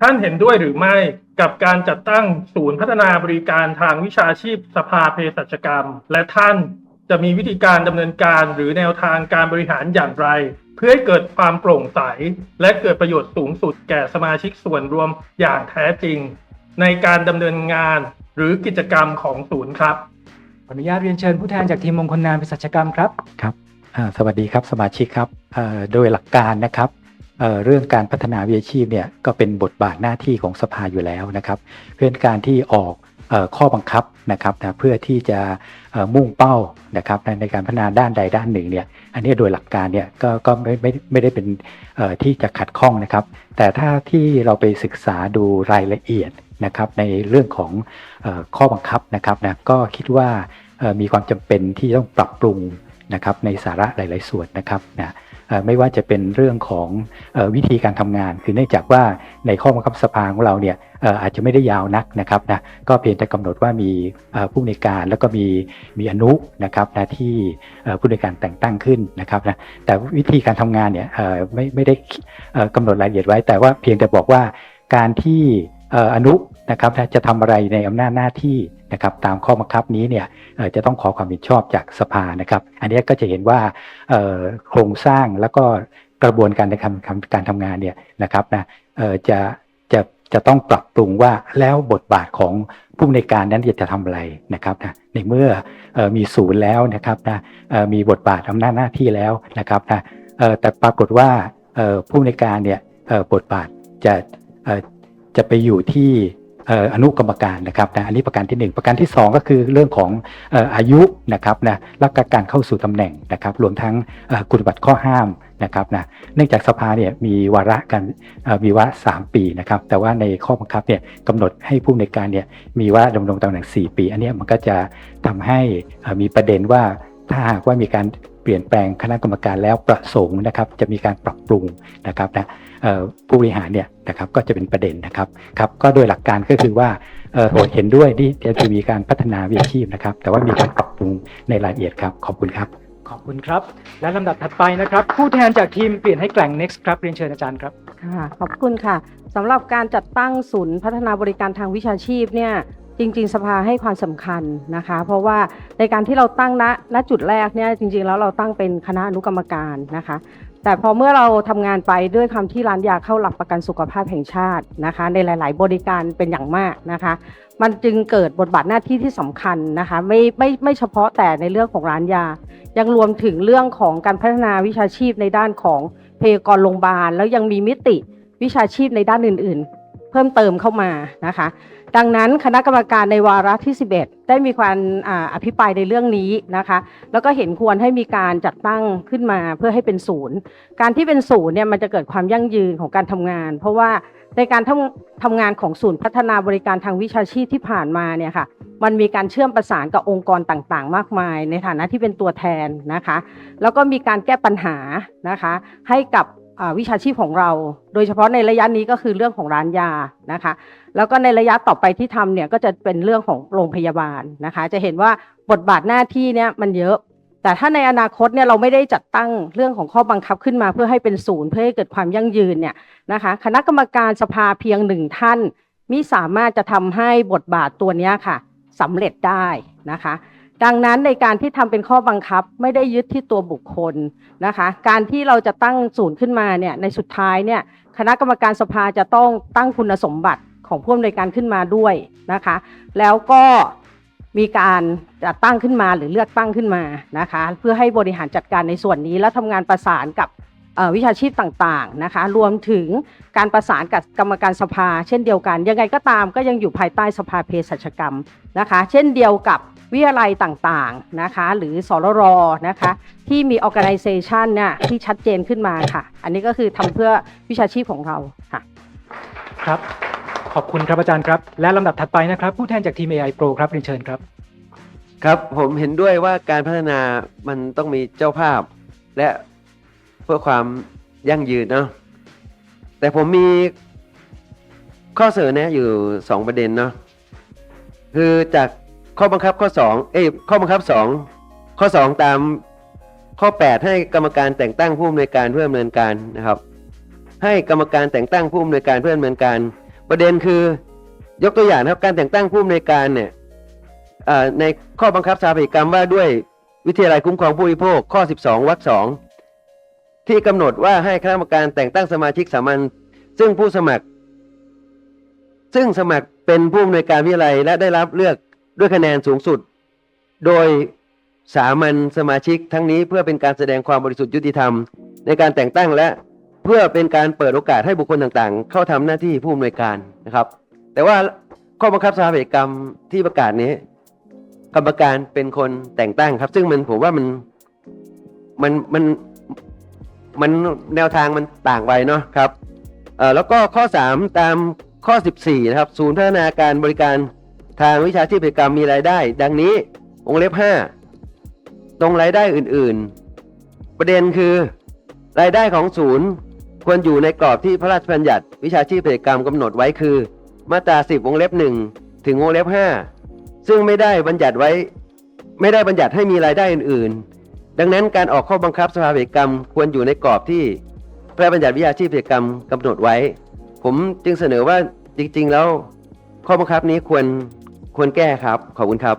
ท่านเห็นด้วยหรือไม่กับการจัดตั้งศูนย์พัฒนาบริการทางวิชาชีพสภาเภสัชกรรม และท่านจะมีวิธีการดำเนินการหรือแนวทางการบริหารอย่างไร เพื่อให้เกิดความโปร่งใส และเกิดประโยชน์สูงสุดแก่สมาชิกส่วนรวมอย่างแท้จริง ในการดำเนินงานหรือกิจกรรมของศูนย์ครับขออนุญาตเรียนเชิญผู้แทนจากทีมมงคลนามเภสัชกรรมครับครับอ่าสวัสดีครับสมาชิกครับเอ่อโดยหลักการนะครับ เรื่องการพัฒนาวิชาชีพเนี่ยก็เป็นบทบาทหน้าที่ของสภาอยู่แล้วนะครับ เพื่อการที่ออกออข้อบังคับนะครับนะเพื่อที่จะมุ่งเป้านะครับในในการพัฒนาด้านใดด้านหนึ่งเนี่ยอันนี้โดยหลักการเนี่ยก็ก็ไม่ไม่ไม่ได้เป็นที่จะขัดข้องนะครับ แต่ถ้าที่เราไปศึกษาดูรายละเอียดนะครับในเรื่องของอข้อบังคับนะครับนะก็คิดว่ามีความจำเป็นที่ต้องปรับปรุง นะครับในสาระหลาย ๆ ส่วนนะครับนะไม่ว่าจะเป็นเรื่องของวิธีการทำงาน คือเนื่องจากว่าในข้อบังคับสภาของเราเนี่ยอาจจะไม่ได้ยาวนักนะครับนะก็เพียงแต่กำหนดว่ามีผู้ในการแล้วก็มีมีอนุนะครับนะที่ผู้ในการแต่งตั้งขึ้นนะครับนะแต่วิธีการทำงานเนี่ยไม่ไม่ได้เอ่อกำหนดรายละเอียดไว้ แต่ว่าเพียงแต่บอกว่าการที่ อนุนะครับจะทำอะไรในอำนาจหน้าที่นะครับตามข้อบังคับนี้เนี่ยจะต้องขอความเห็นชอบจากสภานะครับ อันนี้ก็จะเห็นว่าโครงสร้างแล้วก็กระบวนการในการทำการทำงานเนี่ยนะครับนะจะจะจะต้องปรับปรุงว่าแล้วบทบาทของผู้ในการนั้นจะทำอะไรนะครับนะในเมื่ออมีศูนย์แล้วนะครับนะมีบทบาทอำนาจหน้าที่แล้วนะครับนะแต่ปรากฏว่าผู้ในการเนี่ยบทบาทจะ จะไปอยู่ที่อนุกรรมการนะครับนะอันนี้ประการที่หนึ่งประการที่สองก็คือเรื่องของอายุนะครับนะและก็การเข้าสู่ตำแหน่งนะครับ รวมทั้งคุณบัตรข้อห้ามนะครับนะเนื่องจากสภาเนี่ยมีวาระกันมีวาระสามปีนะครับ แต่ว่าในข้อบังคับเนี่ยกำหนดให้ผู้ในการเนี่ยมีวาระดำรงตำแหน่ง 4 ปี อันนี้มันก็จะทำให้มีประเด็นว่า ถ้าหากว่ามีการเปลี่ยนแปลงคณะกรรมการแล้วประสงค์นะครับ จะมีการปรับปรุงนะครับนะเอ่อผู้บริหารเนี่ยนะครับก็จะเป็นประเด็นนะครับครับก็โดยหลักการก็คือว่าเอ่อเห็นด้วยที่จะมีการพัฒนาวิชาชีพนะครับ แต่ว่ามีการปรับปรุงในรายละเอียดครับ ขอบคุณครับ ขอบคุณครับ และลำดับถัดไปนะครับ ผู้แทนจากทีมเปลี่ยนให้แกล่ง next ครับเรียนเชิญอาจารย์ครับค่ะขอบคุณค่ะสำหรับการจัดตั้งศูนย์พัฒนาบริการทางวิชาชีพเนี่ย จริง ๆ สภาให้ความสำคัญนะคะ เพราะว่าในการที่เราตั้งณณจุดแรกเนี่ยจริง ๆ แล้วเราตั้งเป็นคณะอนุกรรมการนะคะแต่พอเมื่อเราทำงานไปด้วยคำที่ร้านยาเข้าหลักประกันสุขภาพแห่งชาตินะคะ ในหลาย ๆ บริการเป็นอย่างมากนะคะ มันจึงเกิดบทบาทหน้าที่ที่สำคัญนะคะ ไม่ไม่ไม่เฉพาะแต่ในเรื่องของร้านยา ยังรวมถึงเรื่องของการพัฒนาวิชาชีพในด้านของพยากรโรงพยาบาลแล้วยังมีมิติวิชาชีพในด้านอื่น ๆ เพิ่มเติมเข้ามานะคะ ดังนั้นคณะกรรมการในวาระที่ 11 ได้มีการอภิปรายในเรื่องนี้นะคะ แล้วก็เห็นควรให้มีการจัดตั้งขึ้นมาเพื่อให้เป็นศูนย์ การที่เป็นศูนย์เนี่ยมันจะเกิดความยั่งยืนของการทำงาน เพราะว่าในการทำทำงานของศูนย์พัฒนาบริการทางวิชาชีพที่ผ่านมาเนี่ยค่ะมันมีการเชื่อมประสานกับองค์กรต่างๆ มากมาย ในฐานะที่เป็นตัวแทนนะคะ แล้วก็มีการแก้ปัญหานะคะ ให้กับ วิชาชีพของเรา โดยเฉพาะในระยะนี้ก็คือเรื่องของร้านยานะคะ แล้วก็ในระยะต่อไปที่ทำเนี่ยก็จะเป็นเรื่องของโรงพยาบาลนะคะ จะเห็นว่าบทบาทหน้าที่เนี่ยมันเยอะ แต่ถ้าในอนาคตเนี่ยเราไม่ได้จัดตั้งเรื่องของข้อบังคับขึ้นมา เพื่อให้เป็นศูนย์เพื่อให้เกิดความยั่งยืนเนี่ยนะคะ คณะกรรมการสภาเพียงหนึ่งท่านมิสามารถจะทำให้บทบาทตัวนี้ค่ะสำเร็จได้นะคะ ดังนั้นในการที่ทำเป็นข้อบังคับไม่ได้ยึดที่ตัวบุคคลนะคะ การที่เราจะตั้งศูนย์ขึ้นมาเนี่ยในสุดท้ายเนี่ยคณะกรรมการสภาจะต้องตั้งคุณสมบัติของผู้อำนวยการขึ้นมาด้วยนะคะ แล้วก็มีการจัดตั้งขึ้นมาหรือเลือกตั้งขึ้นมานะคะ เพื่อให้บริหารจัดการในส่วนนี้และทำงานประสานกับ วิชาชีพต่างๆนะคะรวมถึงการประสานกับกรรมการสภา เช่นเดียวกัน ยังไงก็ตามก็ยังอยู่ภายใต้สภาเภสัชกรรมนะคะ เช่นเดียวกับวิทยาลัยต่างๆนะคะ หรือสรรนะคะที่มี organization เนี่ยที่ชัดเจนขึ้นมาค่ะ อันนี้ก็คือทำเพื่อวิชาชีพของเราค่ะครับ ขอบคุณครับอาจารย์ครับ และลำดับถัดไปนะครับ ผู้แทนจากทีม AI Pro ครับเรียนเชิญครับ ครับ ผมเห็นด้วยว่าการพัฒนามันต้องมีเจ้าภาพ และเพื่อความยั่งยืนเนาะแต่ผมมีข้อเสนอแนะอยู่สองประเด็นเนาะคือจากข้อบังคับข้อสองเอ้ยข้อบังคับสองข้อสองตามข้อแปดให้กรรมการแต่งตั้งผู้อำนวยการเพื่อดำเนินการนะครับ ให้กรรมการแต่งตั้งผู้อำนวยการเพื่อดำเนินการ ประเด็นคือยกตัวอย่างนะครับการแต่งตั้งผู้อำนวยการเนี่ยในข้อบังคับสถาปัตยกรรมว่าด้วยวิทยาลัยคุ้มครองผู้บริโภคข้อ 12วรรคสอง ที่กำหนดว่าให้คณะกรรมการแต่งตั้งสมาชิกสามัญซึ่งผู้สมัคร ซึ่งสมัครเป็นผู้อำนวยการวิทยาลัยและได้รับเลือกด้วยคะแนนสูงสุด โดยสามัญสมาชิกทั้งนี้เพื่อเป็นการแสดงความบริสุทธิ์ยุติธรรม ในการแต่งตั้งและเพื่อเป็นการเปิดโอกาสให้บุคคลต่างๆ เข้าทำหน้าที่ผู้อำนวยการนะครับ แต่ว่าข้อบังคับสถาปัตยกรรมที่ประกาศนี้ กรรมการเป็นคนแต่งตั้งครับ ซึ่งมันผมว่ามันมันมัน มันแนวทางมันต่างไปเนาะครับเอ่อแล้วก็ข้อ 3 ตามข้อ 14 นะครับ ศูนย์พัฒนาการบริการทางวิชาชีพกิจกรรมมีรายได้ ดังนี้วงเล็บ 5 ตรงรายได้อื่น ๆ ประเด็นคือ รายได้ของศูนย์ควรอยู่ในกรอบที่พระราชบัญญัติ วิชาชีพกิจกรรมกำหนดไว้คือ มาตรา 10 วงเล็บ 1 ถึงวงเล็บ 5 ซึ่งไม่ได้บัญญัติไว้ ไม่ได้บัญญัติให้มีรายได้อื่น ๆ ดังนั้นการออกข้อบังคับสภาเภกรรมควรอยู่ในกรอบที่พระบัญญัติวิชาชีพเภกรรมกำหนดไว้ ผมจึงเสนอว่าจริง ๆ แล้วข้อบังคับนี้ควรควรแก้ครับ ขอบคุณครับ